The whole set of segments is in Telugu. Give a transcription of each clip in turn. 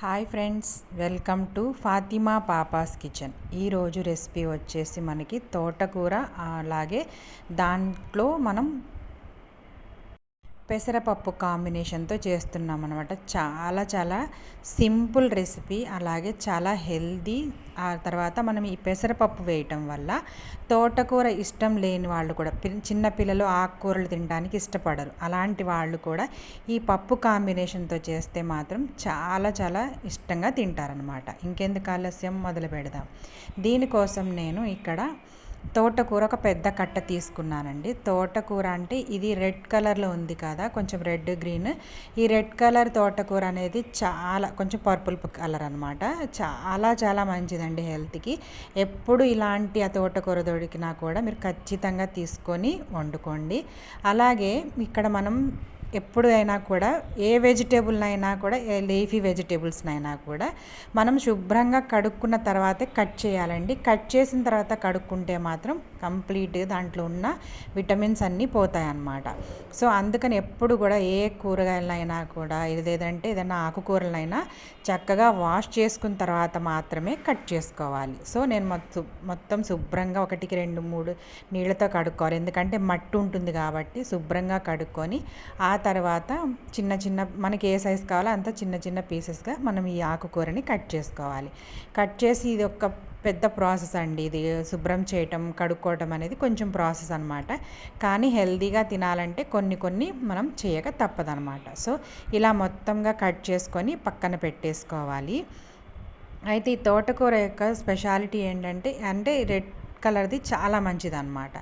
Hi friends welcome to Fatima papa's kitchen. ఈరోజు రెసిపీ వచ్చేసి మనకి తోటకూర అలాగే దాంట్లో మనం పెసరపప్పు కాంబినేషన్తో చేస్తున్నాం అనమాట చాలా చాలా సింపుల్ రెసిపీ అలాగే చాలా హెల్దీ. ఆ తర్వాత మనం ఈ పెసరపప్పు వేయటం వల్ల తోటకూర ఇష్టం లేని వాళ్ళు కూడా చిన్నపిల్లలు ఆకుకూరలు తినడానికి ఇష్టపడరు. అలాంటి వాళ్ళు కూడా ఈ పప్పు కాంబినేషన్తో చేస్తే మాత్రం చాలా చాలా ఇష్టంగా తింటారనమాట ఇంకెందుకు ఆలస్యం? మొదలు పెడదాం. దీనికోసం నేను ఇక్కడ తోటకూర ఒక పెద్ద కట్ట తీసుకున్నానండి. తోటకూర అంటే ఇది రెడ్ కలర్లో ఉంది కదా కొంచెం రెడ్ గ్రీన్. ఈ రెడ్ కలర్ తోటకూర అనేది చాలా కొంచెం పర్పుల్ కలర్ అనమాట చాలా చాలా మంచిదండి హెల్త్కి. ఎప్పుడు ఇలాంటి ఆ తోటకూర దొరికినా కూడా మీరు ఖచ్చితంగా తీసుకొని వండుకోండి. అలాగే ఇక్కడ మనం ఎప్పుడు అయినా కూడా ఏ వెజిటేబుల్నైనా కూడా ఏ లీఫీ వెజిటేబుల్స్నైనా కూడా మనం శుభ్రంగా కడుక్కున్న తర్వాతే కట్ చేయాలండి. కట్ చేసిన తర్వాత కడుక్కుంటే మాత్రం కంప్లీట్ దాంట్లో ఉన్న విటమిన్స్ అన్నీ పోతాయి అన్నమాట సో అందుకని ఎప్పుడు కూడా ఏ కూరగాయలైనా కూడా ఏదేదంటే ఏదైనా ఆకుకూరలైనా చక్కగా వాష్ చేసుకున్న తర్వాత మాత్రమే కట్ చేసుకోవాలి. సో నేను మొత్తం మొత్తం శుభ్రంగా ఒకటికి రెండు మూడు నీళ్ళతో కడుక్కోవాలి. ఎందుకంటే మట్టి ఉంటుంది కాబట్టి శుభ్రంగా కడుక్కొని ఆ తర్వాత చిన్న చిన్న మనకి ఏ సైజ్ కావాలో అంత చిన్న చిన్న పీసెస్గా మనం ఈ ఆకుకూరని కట్ చేసుకోవాలి. కట్ చేసి ఇది ఒక పెద్ద ప్రాసెస్ అండి. ఇది శుభ్రం చేయటం కడుక్కోవటం అనేది కొంచెం ప్రాసెస్ అనమాట కానీ హెల్దీగా తినాలంటే కొన్ని కొన్ని మనం చేయక తప్పదనమాట సో ఇలా మొత్తంగా కట్ చేసుకొని పక్కన పెట్టేసుకోవాలి. అయితే ఈ తోటకూర యొక్క స్పెషాలిటీ ఏంటంటే అంటే రెడ్ కలర్ది చాలా మంచిది అనమాట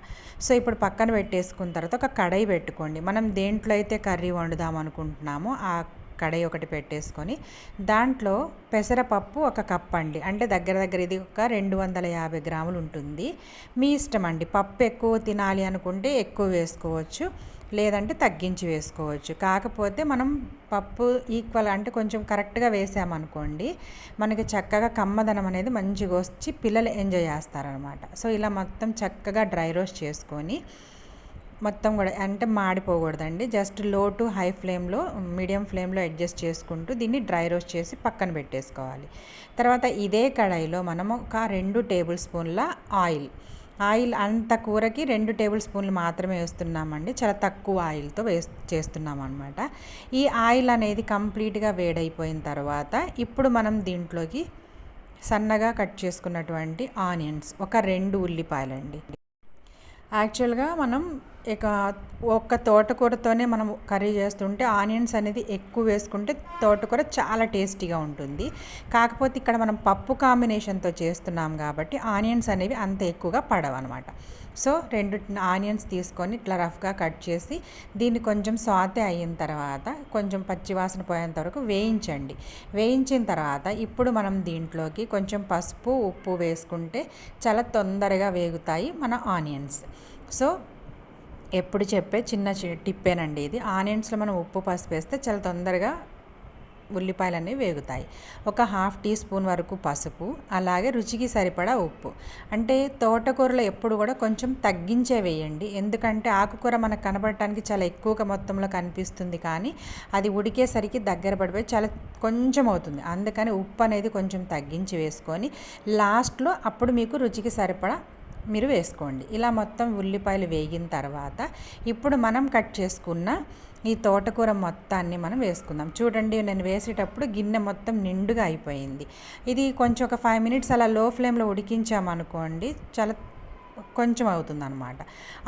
సో ఇప్పుడు పక్కన పెట్టేసుకున్న తర్వాత ఒక కడాయి పెట్టుకోండి. మనం దేంట్లో అయితే కర్రీ వండుదాం అనుకుంటున్నామో ఆ కడాయి ఒకటి పెట్టేసుకొని దాంట్లో పెసరపప్పు ఒక కప్ అండి. అంటే దగ్గర దగ్గర ఇది ఒక రెండు వందల యాభై గ్రాములు ఉంటుంది. మీ ఇష్టం అండి. పప్పు ఎక్కువ తినాలి అనుకుంటే ఎక్కువ వేసుకోవచ్చు. లేదంటే తగ్గించి వేసుకోవచ్చు. కాకపోతే మనం పప్పు ఈక్వల్ అంటే కొంచెం కరెక్ట్గా వేసామనుకోండి మనకి చక్కగా కమ్మదనం అనేది మంచిగా వచ్చి పిల్లలు ఎంజాయ్ చేస్తారనమాట. సో ఇలా మొత్తం చక్కగా డ్రై రోస్ట్ చేసుకొని మొత్తం కూడా అంటే మాడిపోకూడదండి. జస్ట్లో టు హై ఫ్లేమ్లో మీడియం ఫ్లేమ్లో అడ్జస్ట్ చేసుకుంటూ దీన్ని డ్రై రోస్ట్ చేసి పక్కన పెట్టేసుకోవాలి. తర్వాత ఇదే కడాయిలో మనము ఒక రెండు టేబుల్ స్పూన్ల ఆయిల్ ఆయిల్ అంత కూరకి రెండు టేబుల్ స్పూన్లు మాత్రమే వేస్తున్నామండి. చాలా తక్కువ ఆయిల్తో వేస్ చేస్తున్నాం అనమాట ఈ ఆయిల్ అనేది కంప్లీట్గా వేడైపోయిన తర్వాత ఇప్పుడు మనం దీంట్లోకి సన్నగా కట్ చేసుకున్నటువంటి ఆనియన్స్ ఒక రెండు ఉల్లిపాయలండి. యాక్చువల్గా మనం ఇక ఒక్క తోటకూరతోనే మనం కర్రీ చేస్తుంటే ఆనియన్స్ అనేది ఎక్కువ వేసుకుంటే తోటకూర చాలా టేస్టీగా ఉంటుంది. కాకపోతే ఇక్కడ మనం పప్పు కాంబినేషన్తో చేస్తున్నాం కాబట్టి ఆనియన్స్ అనేవి అంత ఎక్కువగా పడవన్నమాట అనమాట సో రెండు ఆనియన్స్ తీసుకొని ఇట్లా రఫ్గా కట్ చేసి దీన్ని కొంచెం సాతే అయిన తర్వాత కొంచెం పచ్చివాసన పోయేంత వరకు వేయించండి. వేయించిన తర్వాత ఇప్పుడు మనం దీంట్లోకి కొంచెం పసుపు ఉప్పు వేసుకుంటే చాలా తొందరగా వేగుతాయి మన ఆనియన్స్. సో ఎప్పుడు చెప్పే చిన్న టిప్పేనండి ఇది. ఆనియన్స్లో మనం ఉప్పు పసుపు వేస్తే చాలా తొందరగా ఉల్లిపాయలు వేగుతాయి. ఒక హాఫ్ టీ స్పూన్ వరకు పసుపు అలాగే రుచికి సరిపడా ఉప్పు. అంటే తోటకూరలో ఎప్పుడు కూడా కొంచెం తగ్గించే వేయండి. ఎందుకంటే ఆకుకూర మనకు కనబడటానికి చాలా ఎక్కువగా మొత్తంలో కనిపిస్తుంది కానీ అది ఉడికేసరికి దగ్గర పడిపోయి చాలా కొంచెం అవుతుంది. అందుకని ఉప్పు అనేది కొంచెం తగ్గించి వేసుకొని లాస్ట్లో అప్పుడు మీకు రుచికి సరిపడా మీరు వేసుకోండి. ఇలా మొత్తం ఉల్లిపాయలు వేగిన తర్వాత ఇప్పుడు మనం కట్ చేసుకున్న ఈ తోటకూర మొత్తాన్ని మనం వేసుకుందాం. చూడండి నేను వేసేటప్పుడు గిన్నె మొత్తం నిండుగా అయిపోయింది. ఇది కొంచెం ఒక ఫైవ్ మినిట్స్ అలా లో ఫ్లేమ్లో ఉడికించామనుకోండి చాలా కొంచెం అవుతుందన్నమాట.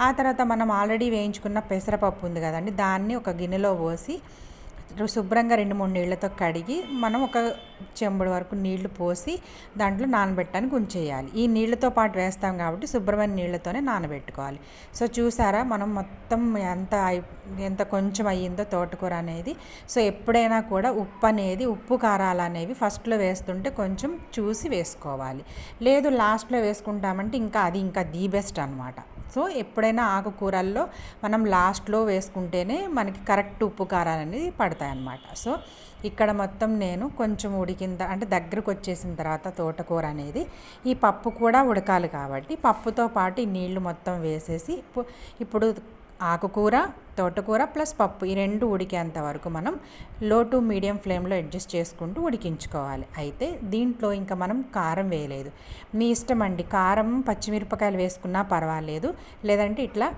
ఆ తర్వాత మనం ఆల్రెడీ వేయించుకున్న పెసరపప్పు ఉంది కదండి దాన్ని ఒక గిన్నెలో పోసి శుభ్రంగా రెండు మూడు నీళ్ళతో కడిగి మనం ఒక చెంబుడు వరకు నీళ్ళు పోసి దాంట్లో నానబెట్టడానికి ఉంచేయాలి. ఈ నీళ్ళతో పాటు వేస్తాం కాబట్టి శుభ్రమైన నీళ్ళతోనే నానబెట్టుకోవాలి. సో చూసారా మనం మొత్తం ఎంత ఎంత కొంచెం అయ్యిందో తోటకూర అనేది. సో ఎప్పుడైనా కూడా ఉప్పు అనేది ఉప్పు కారాలు అనేవి ఫస్ట్లో వేస్తుంటే కొంచెం చూసి వేసుకోవాలి. లేదు లాస్ట్లో వేసుకుంటామంటే ఇంకా అది ఇంకా ది బెస్ట్ అనమాట సో ఎప్పుడైనా ఆకుకూరల్లో మనం లాస్ట్లో వేసుకుంటేనే మనకి కరెక్ట్ ఉప్పు కారాలు అనేది పడతాయి అన్నమాట. సో ఇక్కడ మొత్తం నేను కొంచెం ఉడికింద అంటే దగ్గరకు వచ్చేసిన తర్వాత తోటకూర అనేది ఈ పప్పు కూడా ఉడకాలి కాబట్టి పప్పుతో పాటు ఈ నీళ్ళు మొత్తం వేసేసి ఇప్పుడు ఆకుకూర తోటకూర ప్లస్ పప్పు ఈ రెండు ఉడికేంత వరకు మనం లో టు మీడియం ఫ్లేమ్లో అడ్జస్ట్ చేసుకుంటూ ఉడికించుకోవాలి. అయితే దీంట్లో ఇంకా మనం కారం వేయలేదు. మీ ఇష్టం అండి. కారం పచ్చిమిరపకాయలు వేసుకున్నా పర్వాలేదు. లేదంటే ఇట్లా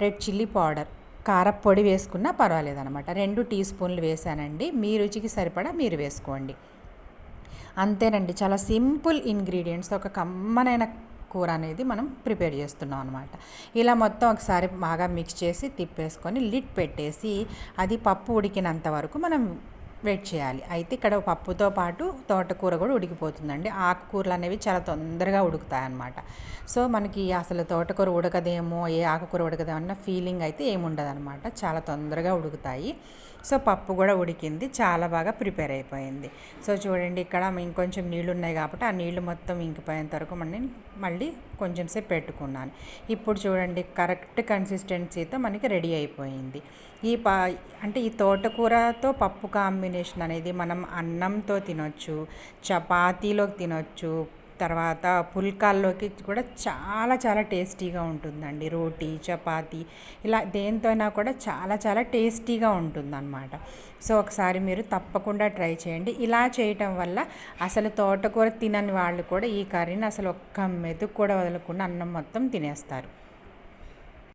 రెడ్ చిల్లీ పౌడర్ కారపొడి వేసుకున్నా పర్వాలేదు అనమాట రెండు టీ స్పూన్లు వేసానండి. మీ రుచికి సరిపడా మీరు వేసుకోండి. అంతేనండి. చాలా సింపుల్ ఇంగ్రీడియంట్స్. ఒక కమ్మనైన కూర అనేది మనం ప్రిపేర్ చేస్తున్నాం అనమాట ఇలా మొత్తం ఒకసారి బాగా మిక్స్ చేసి తిప్పేసుకొని లిడ్ పెట్టేసి అది పప్పు ఉడికినంత వరకు మనం వెయిట్ చేయాలి. అయితే ఇక్కడ పప్పుతో పాటు తోటకూర కూడా ఉడికిపోతుందండి. ఆకుకూరలు అనేవి చాలా తొందరగా ఉడుకుతాయి అన్నమాట. సో మనకి అసలు తోటకూర ఉడకదేమో ఏ ఆకుకూర ఉడకదేమో అన్న ఫీలింగ్ అయితే ఏముండదు అనమాట చాలా తొందరగా ఉడుకుతాయి. సో పప్పు కూడా ఉడికింది. చాలా బాగా ప్రిపేర్ అయిపోయింది. సో చూడండి ఇక్కడ ఇంకొంచెం నీళ్ళు ఉన్నాయి కాబట్టి ఆ నీళ్ళు మొత్తం ఇంకిపోయేంత వరకు మనం మళ్ళీ కొంచెం సేపు పెట్టుకున్నాను. ఇప్పుడు చూడండి కరెక్ట్ కన్సిస్టెన్సీతో మనకి రెడీ అయిపోయింది. ఈ పా అంటే ఈ తోటకూరతో పప్పు కాంబినేషన్ అనేది మనం అన్నంతో తినొచ్చు చపాతీలోకి తినొచ్చు తర్వాత పుల్కాల్లోకి కూడా చాలా చాలా టేస్టీగా ఉంటుందండి. రోటీ చపాతి ఇలా దేంతోనైనా కూడా చాలా చాలా టేస్టీగా ఉంటుందన్నమాట. సో ఒకసారి మీరు తప్పకుండా ట్రై చేయండి. ఇలా చేయటం వల్ల అసలు తోటకూర తినని వాళ్ళు కూడా ఈ కర్రీని అసలు ఒక్క మెతుకు కూడా వదలకుండా అన్నం మొత్తం తినేస్తారు.